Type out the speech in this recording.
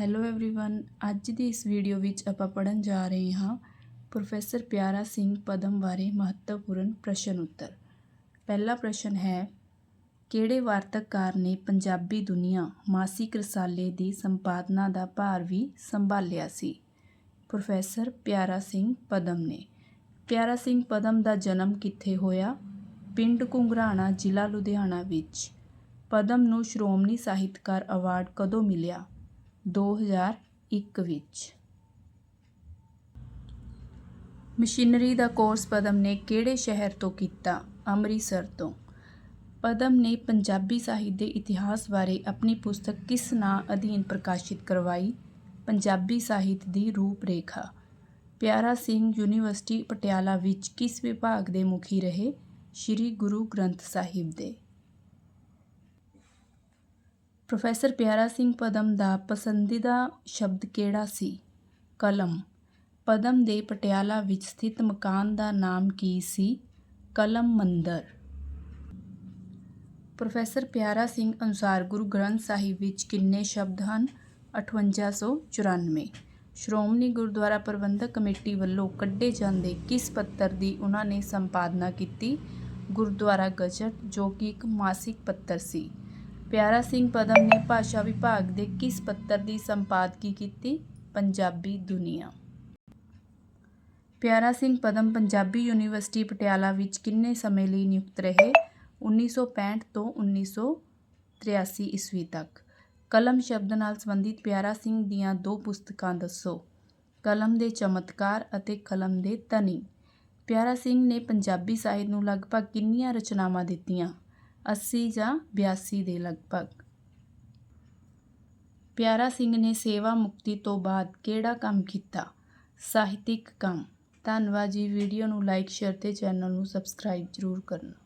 Hello everyone ਅੱਜ ਦੀ ਇਸ video ਵਿੱਚ ਆਪਾਂ ਪੜਨ ਜਾ ਰਹੇ ਹਾਂ ਪ੍ਰੋਫੈਸਰ ਪਿਆਰਾ ਸਿੰਘ ਪਦਮ ਬਾਰੇ ਮਹੱਤਵਪੂਰਨ ਪ੍ਰਸ਼ਨ ਉੱਤਰ ਪਹਿਲਾ ਪ੍ਰਸ਼ਨ ਹੈ ਕਿਹੜੇ ਵਾਰਤਕਕਾਰ ਨੇ ਪੰਜਾਬੀ ਦੁਨੀਆ ਮਾਸਿਕ ਰਸਾਲੇ ਦੀ ਸੰਪਾਦਨਾ ਦਾ ਭਾਰ ਵੀ ਸੰਭਾਲਿਆ ਸੀ ਪ੍ਰੋਫੈਸਰ ਪਿਆਰਾ ਸਿੰਘ ਪਦਮ ਨੇ ਪਿਆਰਾ ਸਿੰਘ ਪਦਮ ਦਾ ਜਨਮ ਕਿੱਥੇ ਹੋਇਆ ਪਿੰਡ ਘੁੰਗਰਾਣਾ ਜ਼ਿਲ੍ਹਾ ਲੁਧਿਆਣਾ ਵਿੱਚ ਪਦਮ ਨੂੰ ਸ਼੍ਰੋਮਣੀ ਸਾਹਿਤਕਾਰ ਅਵਾਰਡ ਕਦੋਂ ਮਿਲਿਆ 2001 ਵਿੱਚ। ਮਸ਼ੀਨਰੀ ਦਾ ਕੋਰਸ ਪਦਮ ਨੇ ਕਿਹੜੇ ਸ਼ਹਿਰ ਤੋਂ ਕੀਤਾ? ਅੰਮ੍ਰਿਤਸਰ ਤੋਂ। ਪਦਮ ਨੇ ਪੰਜਾਬੀ ਸਾਹਿਤ ਦੇ ਇਤਿਹਾਸ ਬਾਰੇ ਆਪਣੀ ਪੁਸਤਕ ਕਿਸ ਨਾਂ ਅਧੀਨ ਪ੍ਰਕਾਸ਼ਿਤ ਕਰਵਾਈ? ਪੰਜਾਬੀ ਸਾਹਿਤ ਦੀ ਰੂਪਰੇਖਾ। ਪਿਆਰਾ ਸਿੰਘ ਯੂਨੀਵਰਸਿਟੀ ਪਟਿਆਲਾ ਵਿੱਚ ਕਿਸ ਵਿਭਾਗ ਦੇ ਮੁਖੀ ਰਹੇ? ਸ੍ਰੀ ਗੁਰੂ ਗ੍ਰੰਥ ਸਾਹਿਬ ਦੇ। ਪ੍ਰੋਫੈਸਰ ਪਿਆਰਾ ਸਿੰਘ ਪਦਮ ਦਾ ਪਸੰਦੀਦਾ ਸ਼ਬਦ ਕਿਹੜਾ ਸੀ? ਕਲਮ। ਪਦਮ ਦੇ ਪਟਿਆਲਾ ਵਿੱਚ ਸਥਿਤ ਮਕਾਨ ਦਾ ਨਾਮ ਕੀ ਸੀ? ਕਲਮ ਮੰਦਰ। ਪ੍ਰੋਫੈਸਰ ਪਿਆਰਾ ਸਿੰਘ ਅਨੁਸਾਰ ਗੁਰੂ ਗ੍ਰੰਥ ਸਾਹਿਬ ਵਿੱਚ ਕਿੰਨੇ ਸ਼ਬਦ ਹਨ? 5894 ਸ਼੍ਰੋਮਣੀ ਗੁਰਦੁਆਰਾ ਪ੍ਰਬੰਧਕ ਕਮੇਟੀ ਵੱਲੋਂ ਕੱਢੇ ਜਾਂਦੇ ਕਿਸ ਪੱਤਰ ਦੀ ਉਹਨਾਂ ਨੇ ਸੰਪਾਦਨਾ ਕੀਤੀ? ਗੁਰਦੁਆਰਾ ਗਜਟ, ਜੋ ਕਿ ਇੱਕ ਮਾਸਿਕ ਪੱਤਰ ਸੀ। ਪਿਆਰਾ ਸਿੰਘ ਪਦਮ ਨੇ ਭਾਸ਼ਾ ਵਿਭਾਗ ਦੇ ਕਿਸ ਪੱਤਰ ਦੀ ਸੰਪਾਦਕੀ ਕੀਤੀ? ਪੰਜਾਬੀ ਦੁਨੀਆ। ਪਿਆਰਾ ਸਿੰਘ ਪਦਮ ਪੰਜਾਬੀ ਯੂਨੀਵਰਸਿਟੀ ਪਟਿਆਲਾ ਵਿੱਚ ਕਿੰਨੇ ਸਮੇਂ ਲਈ ਨਿਯੁਕਤ ਰਹੇ? 1965 ਤੋਂ 1983 ਈਸਵੀ ਤੱਕ। ਕਲਮ ਸ਼ਬਦ ਨਾਲ ਸੰਬੰਧਿਤ ਪਿਆਰਾ ਸਿੰਘ ਦੀਆਂ ਦੋ ਪੁਸਤਕਾਂ ਦੱਸੋ। ਕਲਮ ਦੇ ਚਮਤਕਾਰ ਅਤੇ ਕਲਮ ਦੇ ਤਨੀ ਪਿਆਰਾ ਸਿੰਘ ਨੇ ਪੰਜਾਬੀ ਸਾਹਿਤ ਨੂੰ ਲਗਭਗ ਕਿੰਨੀਆਂ ਰਚਨਾਵਾਂ ਦਿੱਤੀਆਂ? 80 ਜਾਂ 82 ਦੇ ਲਗਭਗ। ਪਿਆਰਾ ਸਿੰਘ ਨੇ ਸੇਵਾ ਮੁਕਤੀ ਤੋਂ ਬਾਅਦ ਕਿਹੜਾ ਕੰਮ ਕੀਤਾ? ਸਾਹਿਤਿਕ ਕੰਮ। ਧੰਨਵਾਦ ਜੀ। ਵੀਡੀਓ ਨੂੰ ਲਾਈਕ, ਸ਼ੇਅਰ ਤੇ ਚੈਨਲ ਨੂੰ ਸਬਸਕ੍ਰਾਈਬ ਜ਼ਰੂਰ ਕਰਨਾ।